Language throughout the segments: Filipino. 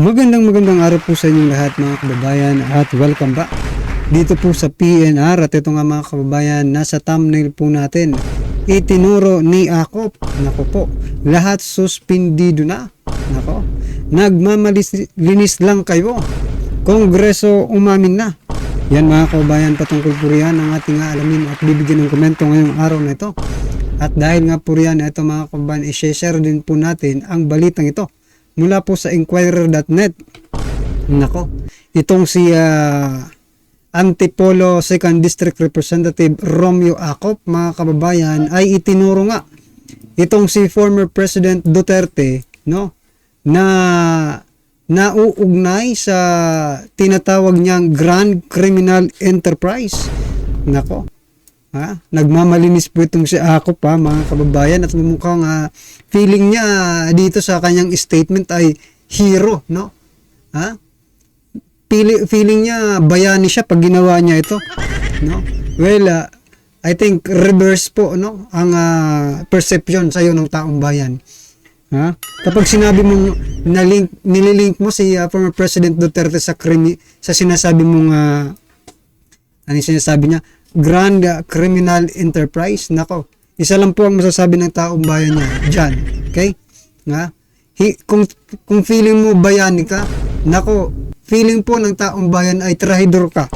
Magandang magandang araw po sa inyong lahat mga kababayan at welcome back dito po sa PNR at ito nga mga kababayan nasa thumbnail po natin. Itinuro ni Akop. Nako po lahat suspindido na. Nako nagmamalinis lang kayo. Kongreso umamin na. Yan mga kababayan patungkol po riyan ang ating alamin at bibigyan ng komento ngayong araw na ito. At dahil nga po riyan ito mga kababayan i-share din po natin ang balitang ito mula po sa inquirer.net. Nako, itong si ah, Antipolo 2nd District Representative Romeo Acop, mga kababayan, ay itinuro nga itong si former President Duterte, no, na nauugnay sa tinatawag niyang Grand Criminal Enterprise. Nako, Ha? Nagmamalinis po itong si Ako pa mga kababayan at mukhang ah, feeling niya dito sa kanyang statement ay hero, no? Ha? Feeling, feeling niya bayani siya pag ginawa niya ito, no? Well, ah, I think reverse po, no? Ang ah, perception sa iyo ng taong bayan. Ha? Kapag sinabi mong na-link, nililink mo si ah, former President Duterte sa krimi, sa sinasabi mong ah, ano sinasabi niya? Grand Criminal Enterprise. Nako, isa lang po ang masasabi ng taong bayan niya dyan. Okay? Nga? Hi, kung, kung feeling mo bayani ka, nako, feeling po ng taong bayan ay trahidor ka.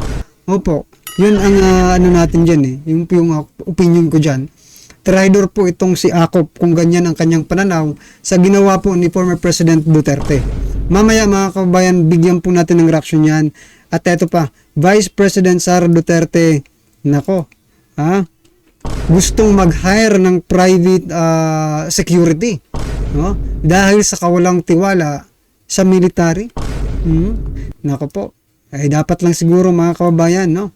Opo, yun ang uh, ano natin dyan eh. Yung, yung uh, opinion ko dyan. Trahidor po itong si Akop kung ganyan ang kanyang pananaw sa ginawa po ni former President Duterte. Mamaya mga kababayan, bigyan po natin ng reaction yan. At eto pa, Vice President Sara Duterte Nako, ha? Gustong mag-hire ng private uh, security, no? Dahil sa kawalang tiwala sa military. Hmm? Nako po. Ay dapat lang siguro mga kababayan, no?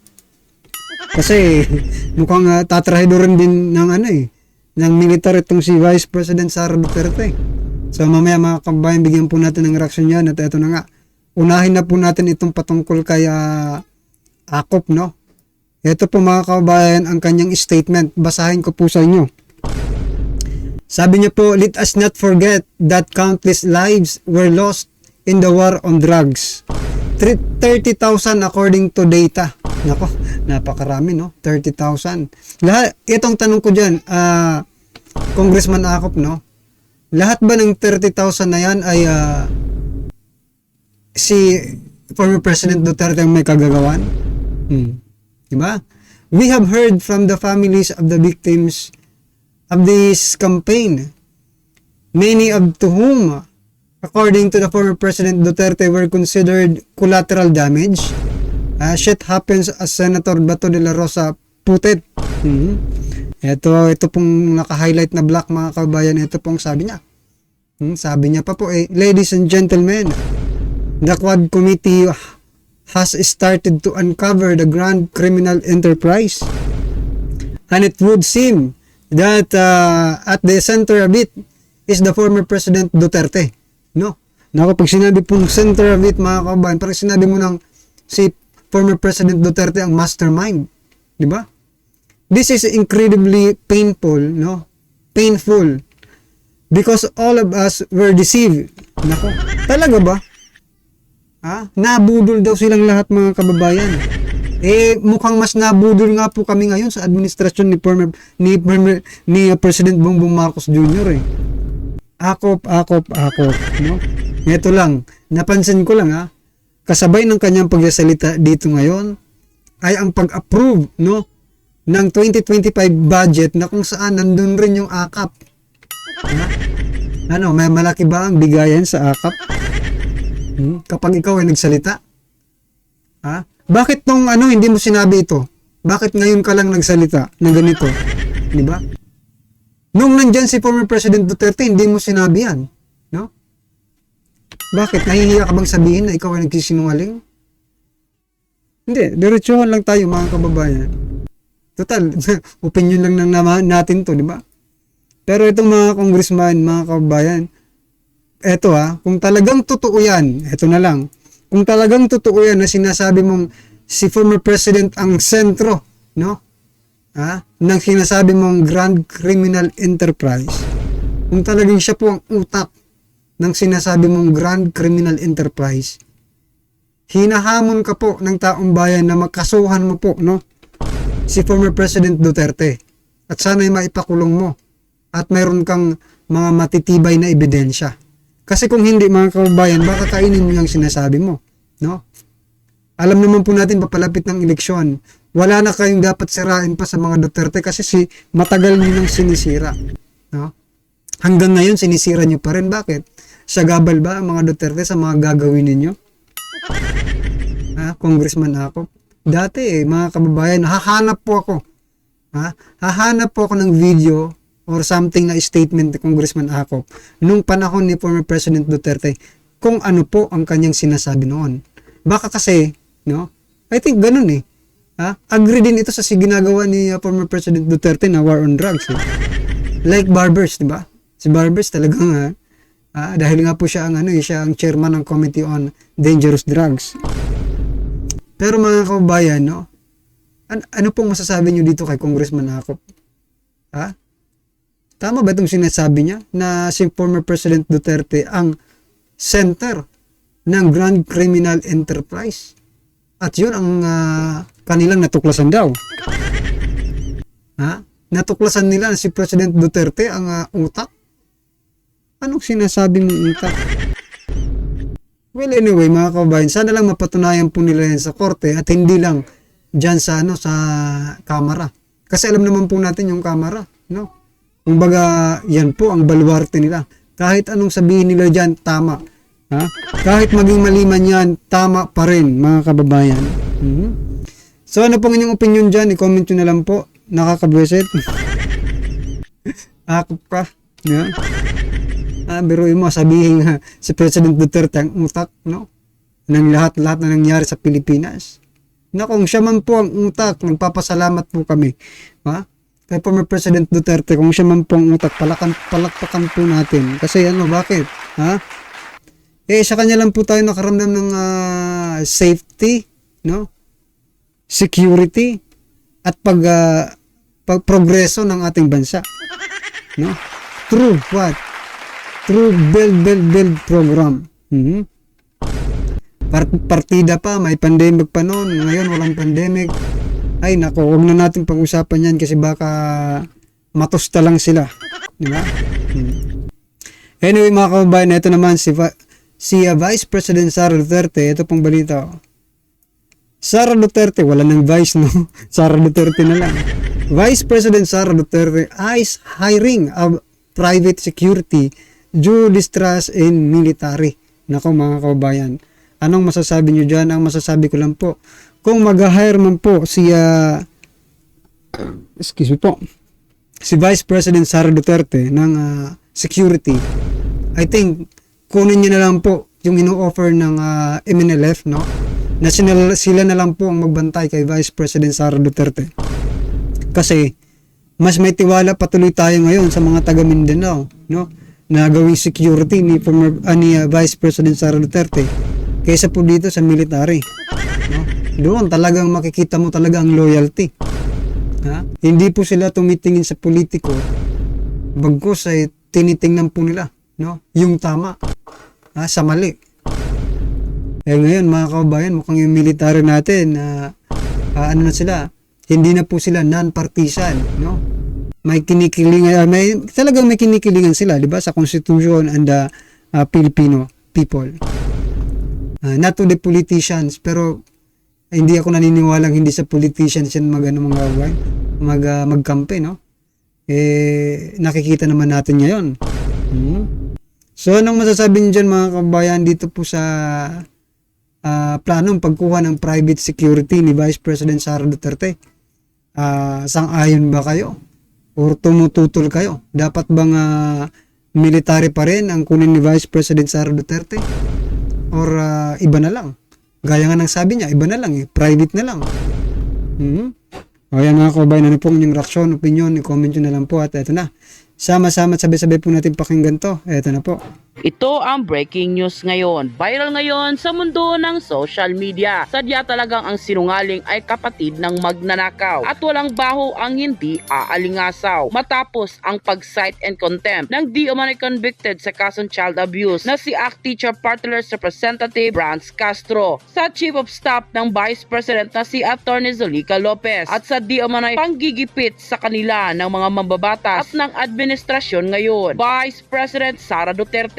Kasi mukhang uh, tatrahido rin din ng ano eh, ng military itong si Vice President Sara Duterte. So mamaya mga kababayan, bigyan po natin ng reaction yan at ito na nga. Unahin na po natin itong patungkol kay uh, Akop, no? Ito po mga kababayan ang kanyang statement. Basahin ko po sa inyo. Sabi niya po, let us not forget that countless lives were lost in the war on drugs. 30,000 according to data. Nako, napakarami no? 30,000. Lahat, itong tanong ko dyan, uh, Congressman Akop, no? Lahat ba ng 30,000 na yan ay uh, si former President Duterte ang may kagagawan? Hmm. Diba? We have heard from the families of the victims of this campaign, many of to whom, according to the former President Duterte, were considered collateral damage. Uh, shit happens as Senator Bato de la Rosa put it. Mm-hmm. Ito, ito pong naka-highlight na black mga kabayan, ito pong sabi niya. Hmm, sabi niya pa po, eh, ladies and gentlemen, the Quad Committee has started to uncover the grand criminal enterprise. And it would seem that uh, at the center of it is the former President Duterte. No? Na kapag sinabi pong center of it, mga kabayan, parang sinabi mo ng si former President Duterte ang mastermind. Di ba? This is incredibly painful, no? Painful. Because all of us were deceived. Nako, talaga ba? Ha? Nabudol daw silang lahat mga kababayan. Eh mukhang mas nabudol nga po kami ngayon sa administrasyon ni former ni former, ni President Bongbong Marcos Jr. eh. Akop, akop, akop, no? Ito lang, napansin ko lang ha, kasabay ng kanyang pagsasalita dito ngayon ay ang pag-approve, no, ng 2025 budget na kung saan nandun rin yung akap. Ha? Ano, may malaki ba ang bigayan sa akap? Hmm? Kapag ikaw ay nagsalita. Ha? Bakit tong ano hindi mo sinabi ito? Bakit ngayon ka lang nagsalita ng ganito? Di ba? Nung nandyan si former President Duterte, hindi mo sinabi yan. No? Bakit? Nahihiya ka bang sabihin na ikaw ay nagsisinungaling? Hindi. Diretsuhan lang tayo mga kababayan. Total, opinion lang ng natin to, di ba? Pero itong mga congressman, mga kababayan, eto ha, kung talagang totoo yan, eto na lang, kung talagang totoo yan na sinasabi mong si former president ang sentro, no? Ha? Nang sinasabi mong grand criminal enterprise, kung talagang siya po ang utak ng sinasabi mong grand criminal enterprise, hinahamon ka po ng taong bayan na makasuhan mo po, no? Si former President Duterte. At sana'y maipakulong mo. At mayroon kang mga matitibay na ebidensya. Kasi kung hindi mga kababayan, baka kainin mo yung sinasabi mo, no? Alam naman po natin papalapit ng eleksyon. Wala na kayong dapat sirain pa sa mga Duterte kasi si matagal niyo nang sinisira, no? Hanggang ngayon sinisira niyo pa rin. Bakit? Sagabal ba ang mga Duterte sa mga gagawin ninyo? Ha, Congressman ako. Dati eh, mga kababayan, hahanap po ako. Ha? Hahanap po ako ng video or something na statement ni Congressman Akop nung panahon ni former President Duterte kung ano po ang kanyang sinasabi noon. Baka kasi, no? I think ganun eh. Ha? Agree din ito sa si ginagawa ni uh, former President Duterte na war on drugs. Eh. Like Barbers, di ba? Si Barbers talagang uh, ah, dahil nga po siya ang ano, eh, siya ang chairman ng Committee on Dangerous Drugs. Pero mga kababayan, no? An- ano pong masasabi niyo dito kay Congressman Akop? Ha? Tama ba itong sinasabi niya na si former President Duterte ang center ng Grand Criminal Enterprise? At yun ang ah, kanilang natuklasan daw. Ha? Natuklasan nila na si President Duterte ang ah, utak? Anong sinasabi mong utak? Well, anyway, mga kababayan, sana lang mapatunayan po nila yan sa korte at hindi lang dyan sa, ano, sa kamera. Kasi alam naman po natin yung kamera, no? Kumbaga, yan po ang baluarte nila. Kahit anong sabihin nila dyan, tama. Ha? Kahit maging maliman yan, tama pa rin, mga kababayan. Mhm. So, ano pong inyong opinion dyan? I-comment nyo na lang po. Nakakabweset. Akop ka. Yeah. Ah, biruin mo, sabihin nga si President Duterte ang utak, no? Ng lahat-lahat na nangyari sa Pilipinas. Na kung siya man po ang utak, nagpapasalamat po kami. Ha? Kay former President Duterte, kung siya man po ang utak, palakan, palakpakan po natin. Kasi ano, bakit? Ha? Eh, sa kanya lang po tayo nakaramdam ng ah, safety, no? Security, at pag, ah, pag progreso ng ating bansa. No? Through what? Through build, build, build program. Mhm. Part- partida pa, may pandemic pa noon. Ngayon, walang pandemic. Ay, nako, huwag na natin pag-usapan yan kasi baka matusta lang sila. Di ba? Hmm. Anyway, mga kababayan, ito naman si, si Vice President Sara Duterte. Ito pong balita. oh. Sara Duterte, wala nang vice, no? Sara Duterte na lang. Vice President Sara Duterte is hiring of private security due distrust in military. Nako mga kababayan, anong masasabi nyo dyan? Ang masasabi ko lang po, kung mag-hire man po si, ah, excuse me po, si Vice President Sara Duterte ng ah, security, I think, kunin niya na lang po yung ino-offer ng ah, MNLF, no? Na sila, na lang po ang magbantay kay Vice President Sara Duterte. Kasi, mas may tiwala patuloy tayo ngayon sa mga taga Mindanao, no? Na gawing security ni former ah, ni ah, Vice President Sara Duterte kaysa po dito sa military? Doon talagang makikita mo talaga ang loyalty. Ha? Hindi po sila tumitingin sa politiko bagkus ay tinitingnan po nila, no? Yung tama ha, sa mali. Eh ngayon mga kababayan, mukhang yung military natin na ano na sila, hindi na po sila non-partisan, no? May kinikilingan, may talagang may kinikilingan sila, 'di ba, sa Constitution and the ah, Filipino people. Ah, not to the politicians, pero hindi ako naniniwalang hindi sa politicians yan mag ano, mga mag ah, magkampe, no? Eh nakikita naman natin ngayon. Hmm? So anong masasabi niyo dyan mga kababayan dito po sa ah, planong pagkuha ng private security ni Vice President Sara Duterte. Ah, sang-ayon ba kayo? Or tumututol kayo? Dapat bang ah, military pa rin ang kunin ni Vice President Sara Duterte? Or ah, iba na lang? Gaya nga ng sabi niya, iba na lang eh. Private na lang. Hmm? O yan mga kababayan, ano pong inyong reaksyon, opinion, i-comment nyo na lang po at eto na. Sama-sama at sabay-sabay po natin pakinggan to. Eto na po. Ito ang breaking news ngayon. Viral ngayon sa mundo ng social media. Sadya talagang ang sinungaling ay kapatid ng magnanakaw at walang baho ang hindi aalingasaw. Matapos ang pag-cite and contempt ng di umano'y convicted sa kasong child abuse na si ACT Teacher Partners Representative Franz Castro sa Chief of Staff ng Vice President na si Atty. Zolica Lopez at sa di umano'y panggigipit sa kanila ng mga mambabatas at ng administrasyon ngayon. Vice President Sara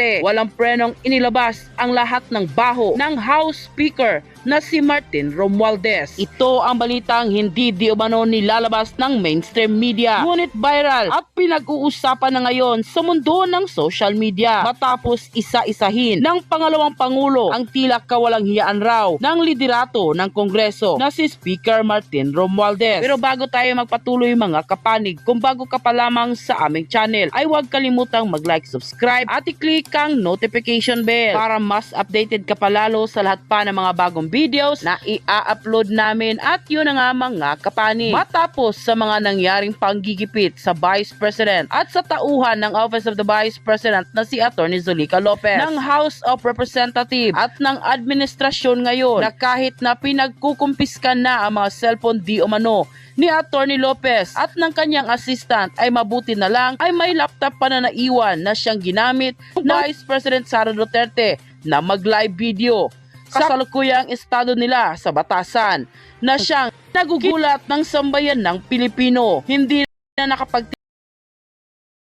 Duterte walang prenong inilabas ang lahat ng baho ng House Speaker na si Martin Romualdez. Ito ang balitang hindi di umano nilalabas ng mainstream media. Ngunit viral at pinag-uusapan na ngayon sa mundo ng social media matapos isa-isahin ng pangalawang pangulo ang tila kawalang hiyaan raw ng liderato ng Kongreso na si Speaker Martin Romualdez. Pero bago tayo magpatuloy mga kapanig, kung bago ka pa lamang sa aming channel ay huwag kalimutang mag-like, subscribe at i-click ang notification bell para mas updated ka palalo sa lahat pa ng mga bagong videos na i-upload namin at yun na nga mga kapanig. Matapos sa mga nangyaring panggigipit sa Vice President at sa tauhan ng Office of the Vice President na si Atty. Zolica Lopez ng House of Representatives at ng administrasyon ngayon na kahit na pinagkukumpiskan na ang mga cellphone di umano ni Atty. Lopez at ng kanyang assistant ay mabuti na lang ay may laptop pa na naiwan na siyang ginamit na Vice President Sara Duterte na mag-live video sa kasalukuyang estado nila sa batasan na siyang nagugulat ng sambayan ng Pilipino. Hindi na nakapag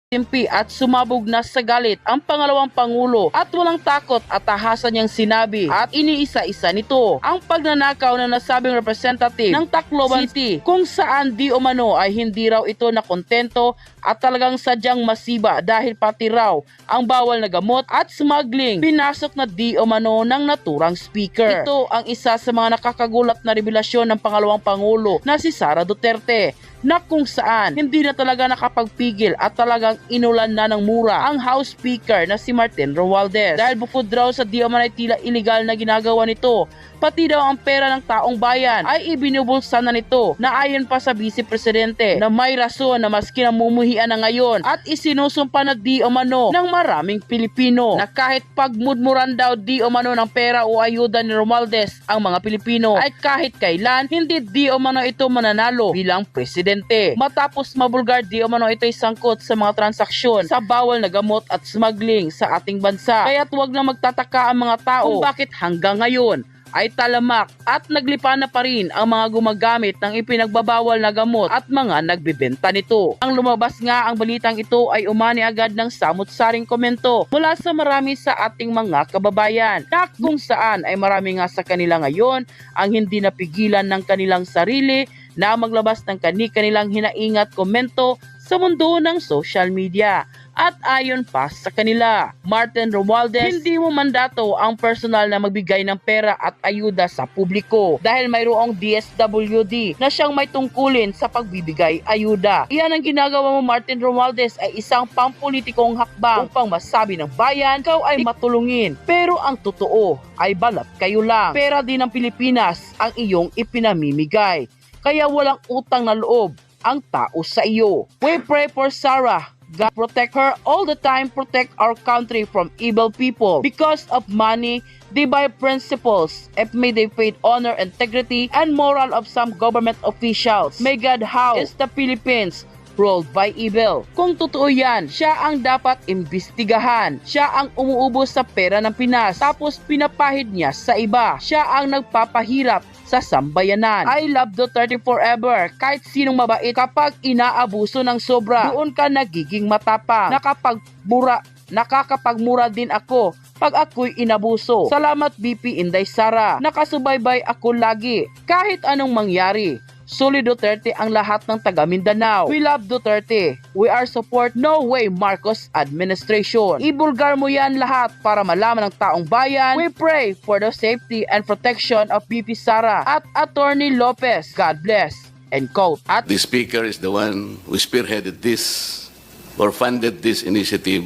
Timpi at sumabog na sa galit ang pangalawang pangulo at walang takot at tahasan niyang sinabi at iniisa-isa nito ang pagnanakaw na nasabing representative ng Tacloban City kung saan di umano ay hindi raw ito na kontento at talagang sadyang masiba dahil pati raw ang bawal na gamot at smuggling pinasok na di umano ng naturang speaker. Ito ang isa sa mga nakakagulat na revelasyon ng pangalawang pangulo na si Sara Duterte na kung saan hindi na talaga nakapagpigil at talagang inulan na ng mura ang House Speaker na si Martin Romualdez. Dahil bukod raw sa di man ay tila illegal na ginagawa nito, pati daw ang pera ng taong bayan ay ibinubulsa na nito na ayon pa sa Vice Presidente na may rason na maski namumuhian na ngayon at isinusumpa na di umano ng maraming Pilipino na kahit pagmudmuran daw di umano ng pera o ayuda ni Romualdez ang mga Pilipino ay kahit kailan hindi di umano ito mananalo bilang presidente. Matapos mabulgar di umano ito'y sangkot sa mga transaksyon sa bawal na gamot at smuggling sa ating bansa. Kaya't huwag na magtataka ang mga tao kung bakit hanggang ngayon ay talamak at naglipa na pa rin ang mga gumagamit ng ipinagbabawal na gamot at mga nagbebenta nito. Ang lumabas nga ang balitang ito ay umani agad ng samot-saring komento mula sa marami sa ating mga kababayan na kung saan ay marami nga sa kanila ngayon ang hindi napigilan ng kanilang sarili na maglabas ng kani-kanilang hinaingat komento sa mundo ng social media. At ayon pa sa kanila, Martin Romualdez, hindi mo mandato ang personal na magbigay ng pera at ayuda sa publiko dahil mayroong DSWD na siyang may tungkulin sa pagbibigay ayuda. Iyan ang ginagawa mo Martin Romualdez ay isang pampolitikong hakbang upang masabi ng bayan ikaw ay matulungin. Pero ang totoo ay balat kayo lang. Pera din ng Pilipinas ang iyong ipinamimigay. Kaya walang utang na loob ang tao sa iyo. We pray for Sarah God protect her all the time, protect our country from evil people. Because of money, they buy principles. If may they faith, honor, integrity, and moral of some government officials. May God house the Philippines ruled by evil. Kung totoo yan, siya ang dapat imbestigahan. Siya ang umuubos sa pera ng Pinas tapos pinapahid niya sa iba. Siya ang nagpapahirap sa sambayanan. I love Duterte forever. Kahit sinong mabait kapag inaabuso ng sobra, doon ka nagiging matapang. Nakapagmura, nakakapagmura din ako pag ako'y inabuso. Salamat BP Inday Sara. Nakasubaybay ako lagi kahit anong mangyari. Suli Duterte ang lahat ng taga Mindanao. We love Duterte. We are support no way Marcos administration. Ibulgar mo yan lahat para malaman ng taong bayan. We pray for the safety and protection of BP Sara at Attorney Lopez. God bless. End quote. At The speaker is the one who spearheaded this or funded this initiative.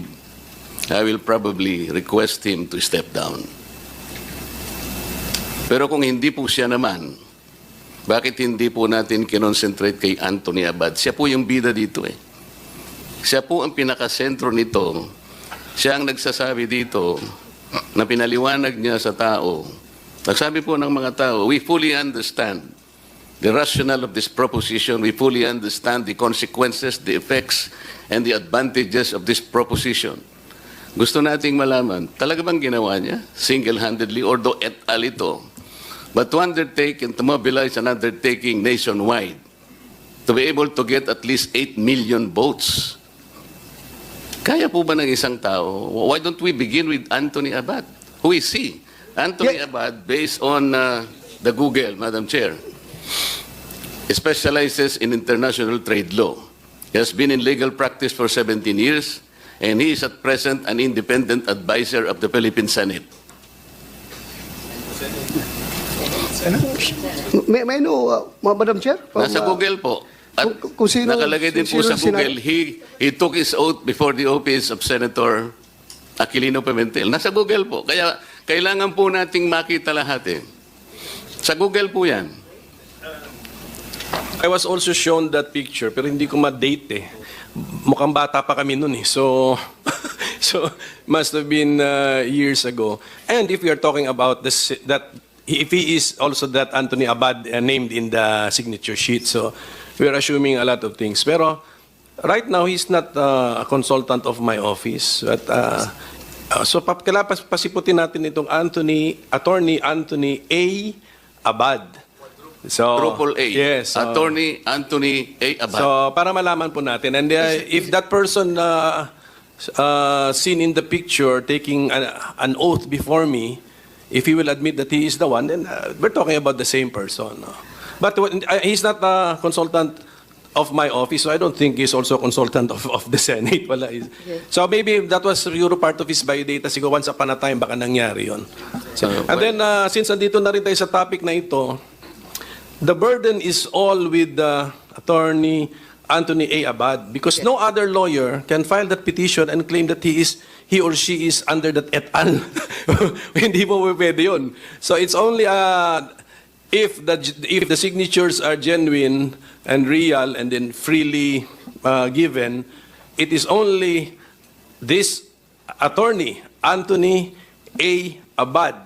I will probably request him to step down. Pero kung hindi po siya naman, bakit hindi po natin kinonsentrate kay Anthony Abad? Siya po yung bida dito eh. Siya po ang pinakasentro nito siya ang nagsasabi dito na pinaliwanag niya sa tao. Nagsabi po ng mga tao, we fully understand the rationale of this proposition. We fully understand the consequences, the effects, and the advantages of this proposition. Gusto nating malaman, talaga bang ginawa niya single-handedly or do et al. ito? But to undertake and to mobilize an undertaking nationwide, to be able to get at least 8 million votes, kaya po ba ng isang tao? Why don't we begin with Anthony Abad? Who is he? Anthony Yeah. Abad, based on uh, the Google, Madam Chair, specializes in international trade law. He has been in legal practice for 17 years, and he is at present an independent advisor of the Philippine Senate. May, may know, uh, Madam Chair? From, Nasa uh, Google po. At kung- kung sino- nakalagay din po sino sa? Google, he, he took his oath before the office of Senator Aquilino Pimentel. Nasa Google po. Kaya kailangan po nating makita lahat eh. Sa Google po yan. I was also shown that picture pero hindi ko ma-date eh. Mukhang bata pa kami noon eh. So so must have been uh, years ago. And if we are talking about this that if he is also that Anthony Abad uh, named in the signature sheet. So we are assuming a lot of things. Pero right now he's not uh, a consultant of my office. But uh, uh, so pa, kailangan pas- pasiputin natin itong Anthony attorney Anthony A Abad. So Triple A. Yes. so- Attorney Anthony A. Abad. So, para malaman po natin. And uh, if that person uh, uh, seen in the picture taking an, an oath before me, if he will admit that he is the one, then uh, we're talking about the same person. no? But when- uh, he's not a consultant of my office, so I don't think he's also a consultant of, of the Senate. Wala. So maybe that was siguro part of his biodata. Siguro once upon a time, baka nangyari yun. So, and then, uh, since andito na rin tayo sa topic na ito, the burden is all with the attorney Anthony A. Abad because no other lawyer can file that petition and claim that he is he or she is under that et al. Hindi po pwede yun. So it's only uh, if the if the signatures are genuine and real and then freely uh, given, it is only this attorney, Anthony A. Abad,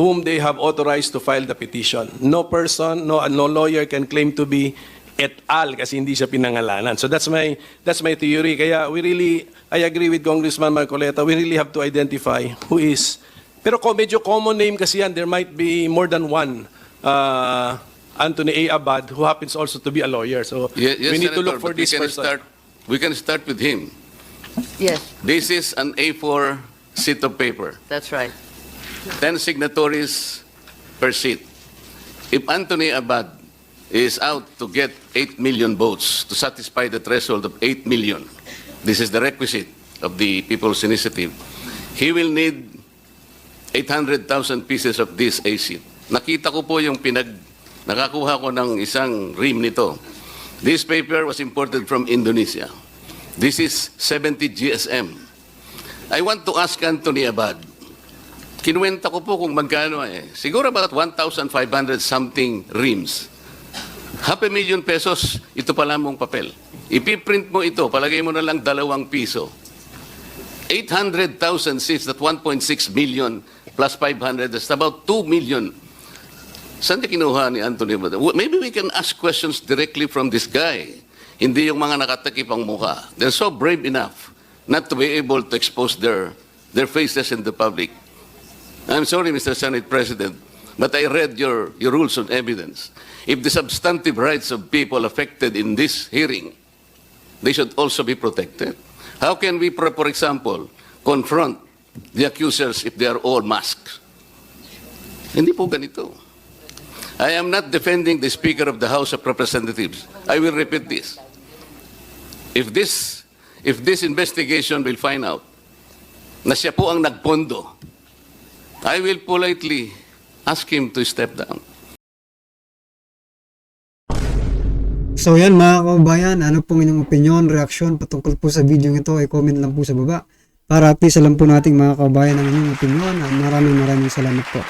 whom they have authorized to file the petition. No person, no, no lawyer can claim to be et al. kasi hindi siya pinangalanan. So that's my, that's my theory. Kaya we really, I agree with Congressman Marcoleta, we really have to identify who is. Pero ko medyo common name kasi yan, there might be more than one. Uh, Anthony A. Abad, who happens also to be a lawyer. So Ye- yes, we need to Senator, look for but we this can person. Start, we can start with him. Yes, This is an A4 sheet of paper. that's right. 10 signatories per seat. If Anthony Abad is out to get 8 million votes to satisfy the threshold of 8 million, this is the requisite of the People's Initiative, he will need 800,000 pieces of this A sheet. Nakita ko po yung pinag, nakakuha ko ng isang rim nito. This paper was imported from Indonesia. This is 70 GSM. I want to ask Anthony Abad, kinuwenta ko po kung magkano eh. Siguro about 1,500 something reams. Half a million pesos, ito pala mong papel. Ipiprint mo ito, palagay mo na lang dalawang piso. 800,000 seats, that 1.6 million plus 500, that's about 2 million. Saan niya kinuha ni Anthony Maybe we can ask questions directly from this guy. Hindi yung mga nakatakip ang mukha. They're so brave enough not to be able to expose their, their faces in the public. I'm sorry, Mr. Senate President, but I read your, your rules on evidence. If the substantive rights of people affected in this hearing, they should also be protected. How can we, for example, confront the accusers if they are all masked? Hindi po ganito. I am not defending the Speaker of the House of Representatives. I will repeat this. If this, if this investigation will find out na siya po ang nagpondo, I will politely ask him to step down. So yan mga kababayan, ano pong inyong opinion, reaksyon patungkol po sa video ito ay comment lang po sa baba para at least alam po nating mga kababayan ang inyong opinion. Maraming maraming salamat po.